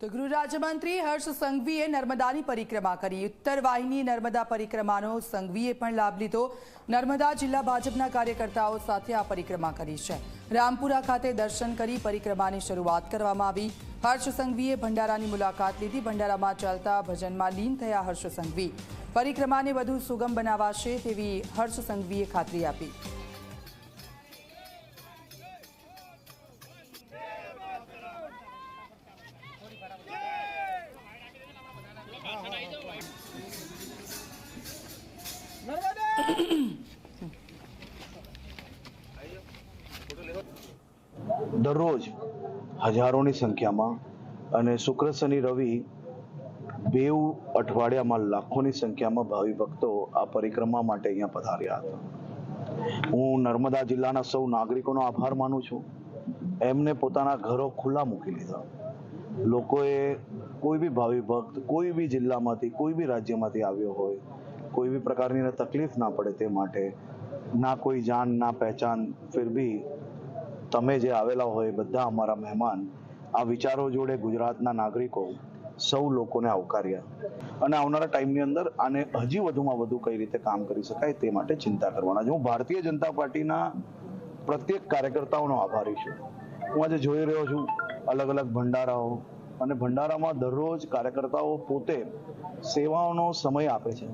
તો ગૃહ રાજ્યમંત્રી હર્ષ સંઘવીએ નર્મદાની પરિક્રમા કરી. ઉત્તર વાહિની નર્મદા પરિક્રમાનો સંઘવીએ પણ લાભ લીધો. નર્મદા જિલ્લા ભાજપના કાર્યકર્તાઓ સાથે આ પરિક્રમા કરી છે. રામપુરા ખાતે દર્શન કરી પરિક્રમાની શરૂઆત કરવામાં આવી. હર્ષ સંઘવીએ ભંડારાની મુલાકાત લીધી. ભંડારામાં ચાલતા ભજનમાં લીન થયા હર્ષ સંઘવી. પરિક્રમાને વધુ સુગમ બનાવાશે તેવી હર્ષ સંઘવીએ ખાતરી આપી. દરરોજ હજારોની સંખ્યામાં અને શુક્ર, શનિ, રવિ બેઉ અઠવાડિયામાં લાખોની સંખ્યામાં ભાવિ ભક્તો આ પરિક્રમા માટે અહીંયા પધાર્યા હતા. હું નર્મદા જિલ્લાના સૌ નાગરિકોનો આભાર માનું છું. એમને પોતાના ઘરો ખુલ્લા મૂકી લીધા લોકોએ કોઈ બી ભાવિ ભક્ત, કોઈ બી જિલ્લામાંથી, કોઈ બી રાજ્યમાંથી આવ્યો હોય, કોઈ બી પ્રકારની તકલીફ ના પડે તે માટે, ના કોઈ જાન, ના પહેચાન, ફિર બી તમે જે આવેલા હોય બધા અમારા મહેમાન, આ વિચારો જોડે ગુજરાતના નાગરિકો સૌ લોકોને આવકાર્યા. અને આવનારા ટાઈમની અંદર આને હજી વધુમાં વધુ કઈ રીતે કામ કરી શકાય તે માટે ચિંતા કરવાના છે. હું ભારતીય જનતા પાર્ટીના પ્રત્યેક કાર્યકર્તાઓનો આભારી છું. હું આજે જોઈ રહ્યો છું અલગ અલગ ભંડારાઓ અને ભંડારામાં દરરોજ કાર્યકર્તાઓ પોતે સેવાઓનો સમય આપે છે.